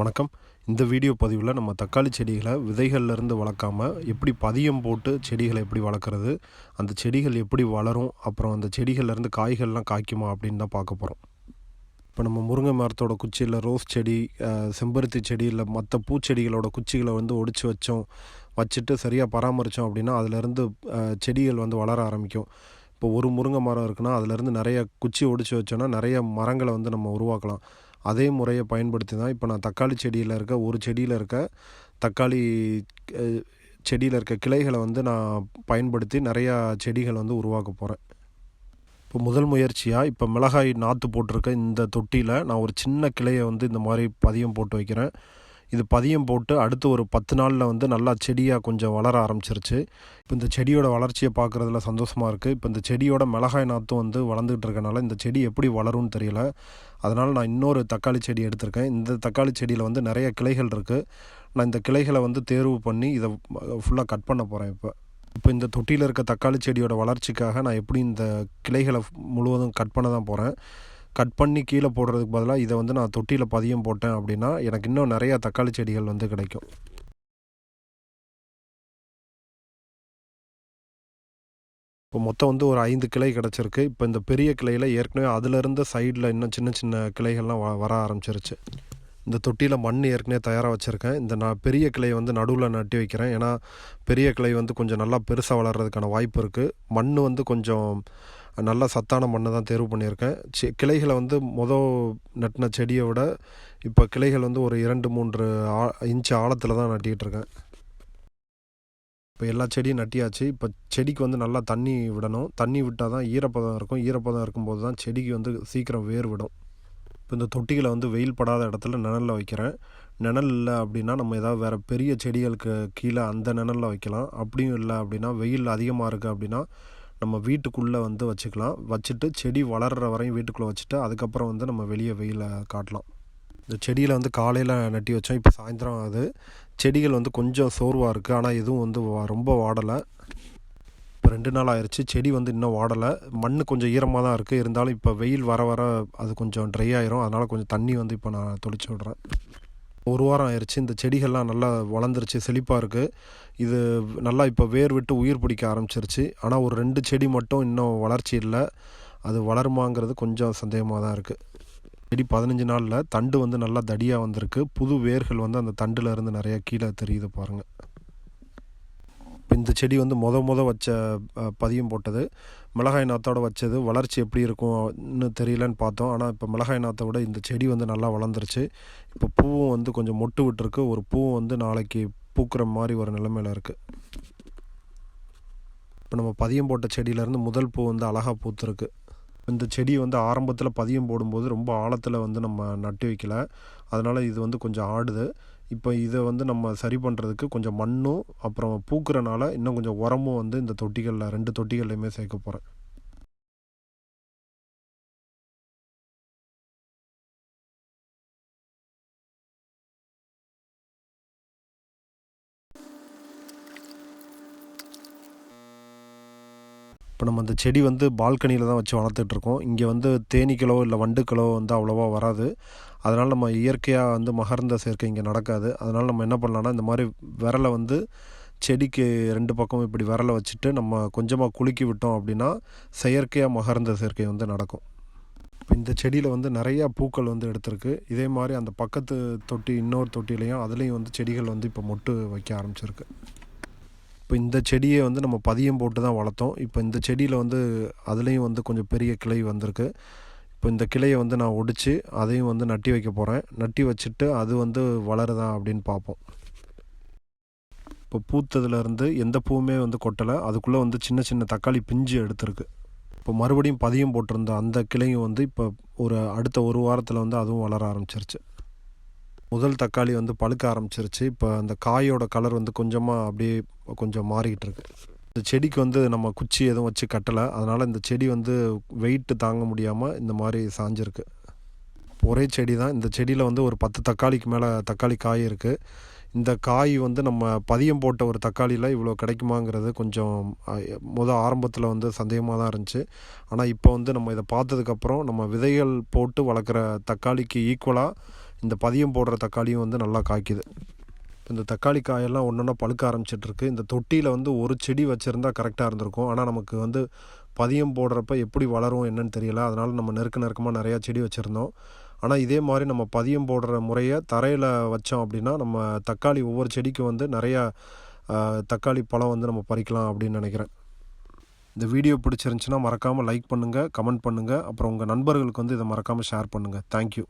வணக்கம். இந்த வீடியோ பதிவில் நம்ம தக்காளி செடிகளை விதைகள்லேருந்து வளர்க்காம எப்படி பதியம் போட்டு செடிகளை எப்படி வளர்க்குறது அந்த செடிகள் எப்படி வளரும் அப்புறம் அந்த செடிகள்லேருந்து காய்கள்லாம் காய்க்குமா அப்படின்னு தான் பார்க்க போகிறோம் இப்போ நம்ம முருங்கை மரத்தோட குச்சியில் ரோஸ் செடி செம்பருத்தி செடி இல்லை மற்ற பூச்செடிகளோட குச்சிகளை வந்து ஒடிச்சு வச்சோம் வச்சுட்டு சரியாக பராமரித்தோம் அப்படின்னா அதுலேருந்து செடிகள் வந்து வளர ஆரம்பிக்கும். இப்போ ஒரு முருங்கை மரம் இருக்குன்னா அதுலேருந்து நிறைய குச்சி ஒடிச்சு வச்சோன்னா நிறைய மரங்களை வந்து நம்ம உருவாக்கலாம். அதே முறையை பயன்படுத்தி தான் இப்போ நான் தக்காளி செடியில் இருக்க ஒரு செடியில் இருக்க தக்காளி செடியில் இருக்க கிளைகளை வந்து நான் பயன்படுத்தி நிறையா செடிகள் வந்து உருவாக்க போகிறேன் இப்போ முதல் முயற்சியாக இப்போ மிளகாய் நாற்று போட்டிருக்க இந்த தொட்டியில் நான் ஒரு சின்ன கிளையை வந்து இந்த மாதிரி பதியம் போட்டு வைக்கிறேன். இது பதியம் போட்டு அடுத்து ஒரு பத்து நாளில் வந்து நல்லா செடியாக கொஞ்சம் வளர ஆரம்பிச்சிருச்சு. இப்போ இந்த செடியோட வளர்ச்சியை பார்க்குறதுல சந்தோஷமாக இருக்குது இப்போ இந்த செடியோட மிளகாய் நாற்றும் வந்து வளர்ந்துகிட்டு இருக்கனால இந்த செடி எப்படி வளரும்னு தெரியல. அதனால் நான் இன்னொரு தக்காளி செடி எடுத்திருக்கேன். இந்த தக்காளி செடியில் வந்து நிறைய கிளைகள் இருக்குது நான் இந்த கிளைகளை வந்து தேர்வு பண்ணி இதை ஃபுல்லாக கட் பண்ண போகிறேன் இப்போ. இப்போ இந்த தொட்டியில் இருக்க தக்காளி செடியோட வளர்ச்சிக்காக நான் எப்படி இந்த கிளைகளை முழுவதும் கட் பண்ண தான் போகிறேன் கட் பண்ணி கீழே போடுறதுக்கு பதிலாக இதை வந்து நான் தொட்டியில் பதியம் போட்டேன் அப்படின்னா எனக்கு இன்னும் நிறையா தக்காளி செடிகள் வந்து கிடைக்கும். இப்போ மொத்தம் வந்து ஒரு ஐந்து கிளை கிடச்சிருக்கு. இப்போ இந்த பெரிய கிளையில் ஏற்கனவே அதிலிருந்து சைடில் இன்னும் சின்ன சின்ன கிளைகள்லாம் வ வர ஆரம்பிச்சிருச்சு. இந்த தொட்டியில் மண் ஏற்கனவே தயாராக வச்சுருக்கேன். இந்த நான் பெரிய கிளையை வந்து நடுவில் நட்டி வைக்கிறேன். ஏன்னா பெரிய கிளை வந்து கொஞ்சம் நல்லா பெருசாக வளர்கிறதுக்கான வாய்ப்பு இருக்குது மண் வந்து கொஞ்சம் நல்ல சத்தான மண்ணை தான் தேர்வு பண்ணியிருக்கேன். செ கிளைகளை வந்து மொதல் நட்டின செடியை விட இப்போ கிளைகள் வந்து ஒரு இரண்டு மூன்று ஆ இன்ச்சு ஆழத்தில் தான் நட்டிகிட்ருக்கேன் இருக்கேன். இப்போ எல்லா செடியும் நட்டியாச்சு. இப்போ செடிக்கு வந்து நல்லா தண்ணி விடணும். தண்ணி விட்டால் தான் ஈரப்பதம் இருக்கும். ஈரப்பதம் இருக்கும்போது தான் செடிக்கு வந்து சீக்கிரம் வேர் விடும். இப்போ இந்த தொட்டிகளை வந்து வெயில் படாத இடத்துல நிழலில் வைக்கிறேன். நிழல் இல்லை அப்படின்னா நம்ம ஏதாவது வேறு பெரிய செடிகளுக்கு கீழே அந்த நிழலில் வைக்கலாம். அப்படியும் இல்லை அப்படின்னா வெயில் அதிகமாக இருக்குது அப்படின்னா நம்ம வீட்டுக்குள்ளே வந்து வச்சுக்கலாம். வச்சுட்டு செடி வளர்கிற வரையும் வீட்டுக்குள்ளே வச்சுட்டு அதுக்கப்புறம் வந்து நம்ம வெளியே வெயில காட்டலாம். இந்த செடியில் வந்து காலையில் நட்டி வச்சோம். இப்போ சாயந்தரம் ஆகுது. செடிகள் வந்து கொஞ்சம் சோர்வாக இருக்குது ஆனால் எதுவும் வந்து வா- ரொம்ப வாடலை. இப்போ ரெண்டு நாள் ஆயிடுச்சு செடி வந்து இன்னும் வாடலை. மண் கொஞ்சம் ஈரமாக தான் இருக்குது இருந்தாலும் இப்போ வெயில் வர வர அது கொஞ்சம் ட்ரை ஆயிரும். அதனால் கொஞ்சம் தண்ணி வந்து இப்போ நான் தொளிச்சு விட்றேன். ஒரு வாரம் ஆயிடுச்சு இந்த செடிகள்லாம் நல்லா வளர்ந்துருச்சு. செழிப்பாக இருக்குது இது நல்லா இப்போ வேர் விட்டு உயிர் பிடிக்க ஆரம்பிச்சிருச்சு. ஆனால் ஒரு ரெண்டு செடி மட்டும் இன்னும் வளர்ச்சி இல்லை. அது வளருமாங்கிறது கொஞ்சம் சந்தேகமாக தான் இருக்குது செடி பதினஞ்சு நாளில் தண்டு வந்து நல்லா தடியாக வந்திருக்கு. புது வேர்கள் வந்து அந்த தண்டில் இருந்து நிறையா கீழே தெரியுது பாருங்கள் இப்போ இந்த செடி வந்து முத முத வச்ச பதியம் போட்டது. மிளகாய் நாத்தோடு வச்சது. வளர்ச்சி எப்படி இருக்கும்னு தெரியலன்னு பார்த்தோம். ஆனால் இப்போ மிளகாய் நாத்தை விட இந்த செடி வந்து நல்லா வளர்ந்துருச்சு. இப்போ பூவும் வந்து கொஞ்சம் மொட்டு விட்டுருக்கு. ஒரு பூவும் வந்து நாளைக்கு பூக்கிற மாதிரி ஒரு நிலைமையில் இருக்குது இப்போ நம்ம பதியம் போட்ட செடியிலேருந்து முதல் பூ வந்து அழகாக பூத்துருக்கு. இந்த செடி வந்து ஆரம்பத்தில் பதியம் போடும்போது ரொம்ப ஆழத்தில் வந்து நம்ம நட்டு வைக்கல. அதனால் இது வந்து கொஞ்சம் ஆடுது. இப்போ இதை வந்து நம்ம சரி பண்ணுறதுக்கு கொஞ்சம் மண்ணும் அப்புறம் பூக்கிறனால இன்னும் கொஞ்சம் உரமும் வந்து இந்த தொட்டிகளில் ரெண்டு தொட்டிகள்லையுமே சேர்க்க போகிறேன் இப்போ நம்ம அந்த செடி வந்து பால்கனியில் தான் வச்சு வளர்த்துட்ருக்கோம். இங்கே வந்து தேனீக்களோ இல்லை வண்டுக்களோ வந்து அவ்வளோவா வராது. அதனால் நம்ம இயற்கையாக வந்து மகர்ந்த சேர்க்கை இங்கே நடக்காது. அதனால் நம்ம என்ன பண்ணலாம்னா இந்த மாதிரி விரலை வந்து செடிக்கு ரெண்டு பக்கமும் இப்படி விரலை வச்சுட்டு நம்ம கொஞ்சமாக குலுக்கி விட்டோம் அப்படின்னா செயற்கையாக மகர்ந்த சேர்க்கை வந்து நடக்கும். இப்போ இந்த செடியில் வந்து நிறையா பூக்கள் வந்து எடுத்திருக்கு. இதே மாதிரி அந்த பக்கத்து தொட்டி இன்னொரு தொட்டிலையும் அதுலேயும் வந்து செடிகள் வந்து இப்போ மொட்டு வைக்க ஆரம்பிச்சிருக்கு. இப்போ இந்த செடியை வந்து நம்ம பதியம் போட்டு தான் வளர்த்தோம். இப்போ இந்த செடியில் வந்து அதுலேயும் வந்து கொஞ்சம் பெரிய கிளை வந்திருக்கு. இப்போ இந்த கிளையை வந்து நான் ஒடிச்சு அதையும் வந்து நட்டி வைக்க போகிறேன் நட்டி வச்சுட்டு அது வந்து வளருதா அப்படின்னு பார்ப்போம். இப்போ பூத்ததுலேருந்து எந்த பூவுமே வந்து கொட்டலை. அதுக்குள்ளே வந்து சின்ன சின்ன தக்காளி பிஞ்சு எடுத்திருக்கு. இப்போ மறுபடியும் பதியம் போட்டிருந்த அந்த கிளையும் வந்து இப்போ ஒரு அடுத்த ஒரு வாரத்தில் வந்து அதுவும் வளர ஆரம்பிச்சிருச்சு. முதல் தக்காளி வந்து பழுக்க ஆரம்பிச்சிருச்சு. இப்போ அந்த காயோட கலர் வந்து கொஞ்சமாக அப்படியே கொஞ்சம் மாறிக்கிட்டு இருக்கு இந்த செடிக்கு வந்து நம்ம குச்சி எதுவும் வச்சு கட்டலை. அதனால் இந்த செடி வந்து வெயிட்டு தாங்க முடியாமல் இந்த மாதிரி சாஞ்சிருக்கு. ஒரே செடி தான் இந்த செடியில் வந்து ஒரு பத்து தக்காளிக்கு மேலே தக்காளி காய் இருக்குது இந்த காய் வந்து நம்ம பதியம் போட்ட ஒரு தக்காளியில் இவ்வளோ கிடைக்குமாங்கிறது கொஞ்சம் முதல் ஆரம்பத்தில் வந்து சந்தேகமாக தான் இருந்துச்சு. ஆனால் இப்போ வந்து நம்ம இதை பார்த்ததுக்கப்புறம் நம்ம விதைகள் போட்டு வளர்க்குற தக்காளிக்கு ஈக்குவலாக இந்த பதியம் போடுற தக்காளியும் வந்து நல்லா காய்க்குது. இந்த தக்காளி காயெல்லாம் ஒன்று ஒன்றா பழுக்க ஆரம்பிச்சிட்ருக்கு. இந்த தொட்டியில் வந்து ஒரு செடி வச்சுருந்தா கரெக்டாக இருந்திருக்கும். ஆனால் நமக்கு வந்து பதியம் போடுறப்ப எப்படி வளரும் என்னன்னு தெரியல. அதனால் நம்ம நெருக்க நெருக்கமாக நிறையா செடி வச்சுருந்தோம். ஆனால் இதே மாதிரி நம்ம பதியம் போடுற முறையை தரையில் வச்சோம் அப்படின்னா நம்ம தக்காளி ஒவ்வொரு செடிக்கும் வந்து நிறையா தக்காளி பழம் வந்து நம்ம பறிக்கலாம் அப்படின்னு நினைக்கிறேன். இந்த வீடியோ பிடிச்சிருந்துச்சுன்னா மறக்காமல் லைக் பண்ணுங்கள் கமெண்ட் பண்ணுங்கள் அப்புறம் உங்கள் நண்பர்களுக்கு வந்து இதை மறக்காமல் ஷேர் பண்ணுங்கள் தேங்க்யூ